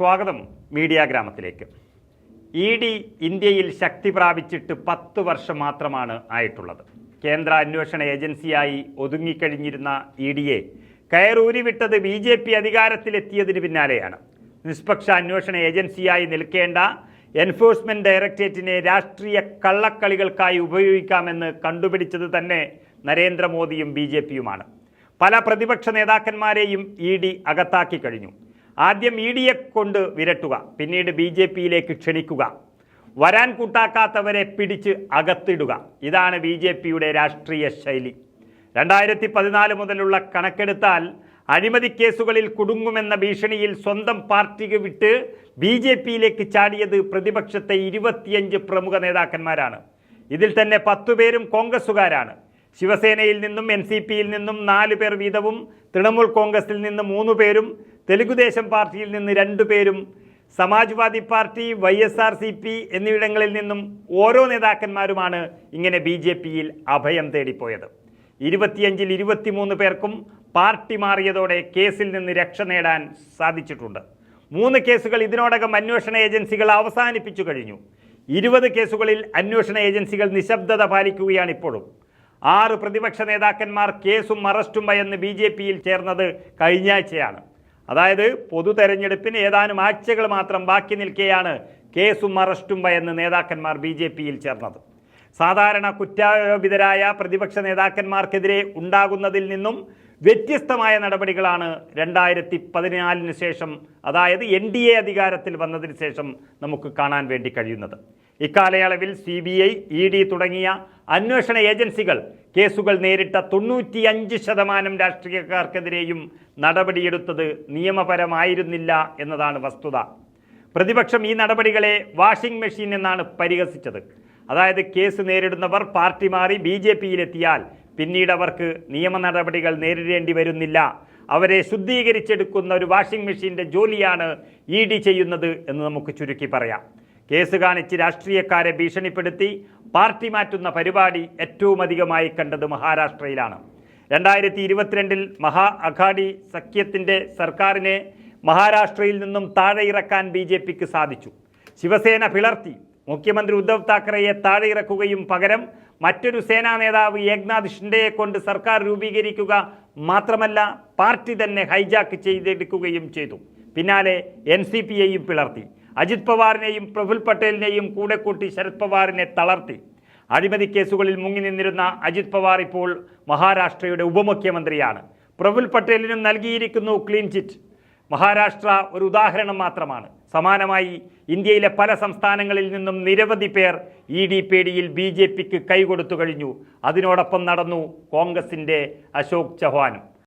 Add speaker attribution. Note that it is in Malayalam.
Speaker 1: സ്വാഗതം മീഡിയ ഗ്രാമത്തിലേക്ക്. ഇ ഡി ഇന്ത്യയിൽ ശക്തി പ്രാപിച്ചിട്ട് പത്ത് വർഷം മാത്രമാണ് ആയിട്ടുള്ളത്. കേന്ദ്ര അന്വേഷണ ഏജൻസിയായി ഒതുങ്ങിക്കഴിഞ്ഞിരുന്ന ഇ ഡിയെ കയറൂരി വിട്ടത് ബി ജെ പി അധികാരത്തിലെത്തിയതിന് പിന്നാലെയാണ്. നിഷ്പക്ഷ അന്വേഷണ ഏജൻസിയായി നിൽക്കേണ്ട എൻഫോഴ്സ്മെന്റ് ഡയറക്ടറേറ്റിനെ രാഷ്ട്രീയ കള്ളക്കളികൾക്കായി ഉപയോഗിക്കാമെന്ന് കണ്ടുപിടിച്ചത് തന്നെ നരേന്ദ്രമോദിയും ബി ജെ പിയുമാണ്. പല പ്രതിപക്ഷ നേതാക്കന്മാരെയും ഇ ഡി അകത്താക്കി കഴിഞ്ഞു. ആദ്യം ഇ ഡിയെ കൊണ്ട് വിരട്ടുക പിന്നീട് ബി ജെ പിയിലേക്ക് ക്ഷണിക്കുക. വരാൻ കൂട്ടാക്കാത്തവരെ പിടിച്ച് അകത്തിടുക. ഇതാണ് ബി ജെ പിയുടെ രാഷ്ട്രീയ ശൈലി. രണ്ടായിരത്തി പതിനാല് മുതലുള്ള കണക്കെടുത്താൽ അഴിമതി കേസുകളിൽ കുടുങ്ങുമെന്ന ഭീഷണിയിൽ സ്വന്തം പാർട്ടിക്ക് വിട്ട് ബി ജെ പിയിലേക്ക് ചാടിയത് പ്രതിപക്ഷത്തെ ഇരുപത്തിയഞ്ച് പ്രമുഖ നേതാക്കന്മാരാണ്. ഇതിൽ തന്നെ പത്തുപേരും കോൺഗ്രസുകാരാണ് ശിവസേനയിൽ നിന്നും എൻ സി പിയിൽ നിന്നും നാല് പേർ വീതവും തൃണമൂൽ കോൺഗ്രസിൽ നിന്ന് മൂന്ന് പേരും തെലുഗുദേശം പാർട്ടിയിൽ നിന്ന് രണ്ടു പേരും Samajwadi party Y S R C P എന്നിവിടങ്ങളിൽ നിന്നും ഓരോ നേതാക്കന്മാരുമാണ് ഇങ്ങനെ ബി ജെ പിയിൽ അഭയം തേടിപ്പോയത്. ഇരുപത്തിയഞ്ചിൽ ഇരുപത്തിമൂന്ന് പേർക്കും പാർട്ടി മാറിയതോടെ കേസിൽ നിന്ന് രക്ഷ നേടാൻ സാധിച്ചിട്ടുണ്ട്. മൂന്ന് കേസുകൾ ഇതിനോടകം അന്വേഷണ ഏജൻസികൾ അവസാനിപ്പിച്ചു കഴിഞ്ഞു. ഇരുപത് കേസുകളിൽ അന്വേഷണ ഏജൻസികൾ നിശബ്ദത പാലിക്കുകയാണ് ഇപ്പോഴും. ആറ് പ്രതിപക്ഷ നേതാക്കന്മാർ കേസും അറസ്റ്റും ഭയന്ന് ബി ജെ പിയിൽ ചേർന്നത് കഴിഞ്ഞാഴ്ചയാണ്. അതായത് പൊതു തെരഞ്ഞെടുപ്പിന് ഏതാനും ആഴ്ചകൾ മാത്രം ബാക്കി നിൽക്കെയാണ് കേസും അറസ്റ്റും ഭയന്ന് നേതാക്കന്മാർ ബി ജെ പിയിൽ ചേർന്നത്. സാധാരണ കുറ്റാരോപിതരായ പ്രതിപക്ഷ നേതാക്കന്മാർക്കെതിരെ ഉണ്ടാകുന്നതിൽ നിന്നും വ്യത്യസ്തമായ നടപടികളാണ് രണ്ടായിരത്തി പതിനാലിന് ശേഷം അതായത് എൻ ഡി എ അധികാരത്തിൽ വന്നതിന് ശേഷം നമുക്ക് കാണാൻ വേണ്ടി കഴിയുന്നത്. ഇക്കാലയളവിൽ C B I E D തുടങ്ങിയ അന്വേഷണ ഏജൻസികൾ കേസുകൾ നേരിട്ട തൊണ്ണൂറ്റിയഞ്ച് ശതമാനം രാഷ്ട്രീയക്കാർക്കെതിരെയും നടപടിയെടുത്തത് നിയമപരമായിരുന്നില്ല എന്നതാണ് വസ്തുത. പ്രതിപക്ഷം ഈ നടപടികളെ വാഷിംഗ് മെഷീൻ എന്നാണ് പരിഹസിച്ചത്. അതായത് കേസ് നേരിടുന്നവർ പാർട്ടി മാറി ബി ജെ പിയിലെത്തിയാൽ പിന്നീട് അവർക്ക് നിയമ നടപടികൾ നേരിടേണ്ടി വരുന്നില്ല. അവരെ ശുദ്ധീകരിച്ചെടുക്കുന്ന ഒരു വാഷിംഗ് മെഷീന്റെ ജോലിയാണ് ഇ ഡി ചെയ്യുന്നത് എന്ന് നമുക്ക് ചുരുക്കി പറയാം. കേസ് കാണിച്ച് രാഷ്ട്രീയക്കാരെ ഭീഷണിപ്പെടുത്തി പാർട്ടി മാറ്റുന്ന പരിപാടി ഏറ്റവും അധികമായി കണ്ടത് മഹാരാഷ്ട്രയിലാണ്. രണ്ടായിരത്തി ഇരുപത്തിരണ്ടിൽ മഹാ അഘാഡി സഖ്യത്തിന്റെ സർക്കാരിനെ മഹാരാഷ്ട്രയിൽ നിന്നും താഴെ ഇറക്കാൻ ബി ജെ പിക്ക് സാധിച്ചു. ശിവസേന പിളർത്തി. മുഖ്യമന്ത്രി ഉദ്ധവ് താക്കറെയെ താഴെ ഇറക്കുകയും പകരം മറ്റൊരു സേനാ നേതാവ് ഏക്നാഥ് ഷിൻഡെയെ കൊണ്ട് സർക്കാർ രൂപീകരിക്കുക മാത്രമല്ല പാർട്ടി തന്നെ ഹൈജാക്ക് ചെയ്തെടുക്കുകയും ചെയ്തു. പിന്നാലെ എൻ സി പിയെയും പിളർത്തി. അജിത് പവാറിനെയും പ്രഫുൽ പട്ടേലിനെയും കൂടെ കൂട്ടി ശരത് പവാറിനെ തളർത്തി. അഴിമതി കേസുകളിൽ മുങ്ങി നിന്നിരുന്ന അജിത് പവാർ ഇപ്പോൾ മഹാരാഷ്ട്രയുടെ ഉപമുഖ്യമന്ത്രിയാണ്. പ്രഫുൽ പട്ടേലിനും നൽകിയിരിക്കുന്നു ക്ലീൻ ചിറ്റ്. മഹാരാഷ്ട്ര ഒരു ഉദാഹരണം മാത്രമാണ്. സമാനമായി ഇന്ത്യയിലെ പല സംസ്ഥാനങ്ങളിൽ നിന്നും നിരവധി പേർ ഇ ഡി പി ഡിയിൽ ബി ജെ പിക്ക് കൈകൊടുത്തു കഴിഞ്ഞു. അതിനോടൊപ്പം നടന്നു കോൺഗ്രസിന്റെ അശോക് ചൗഹാനും.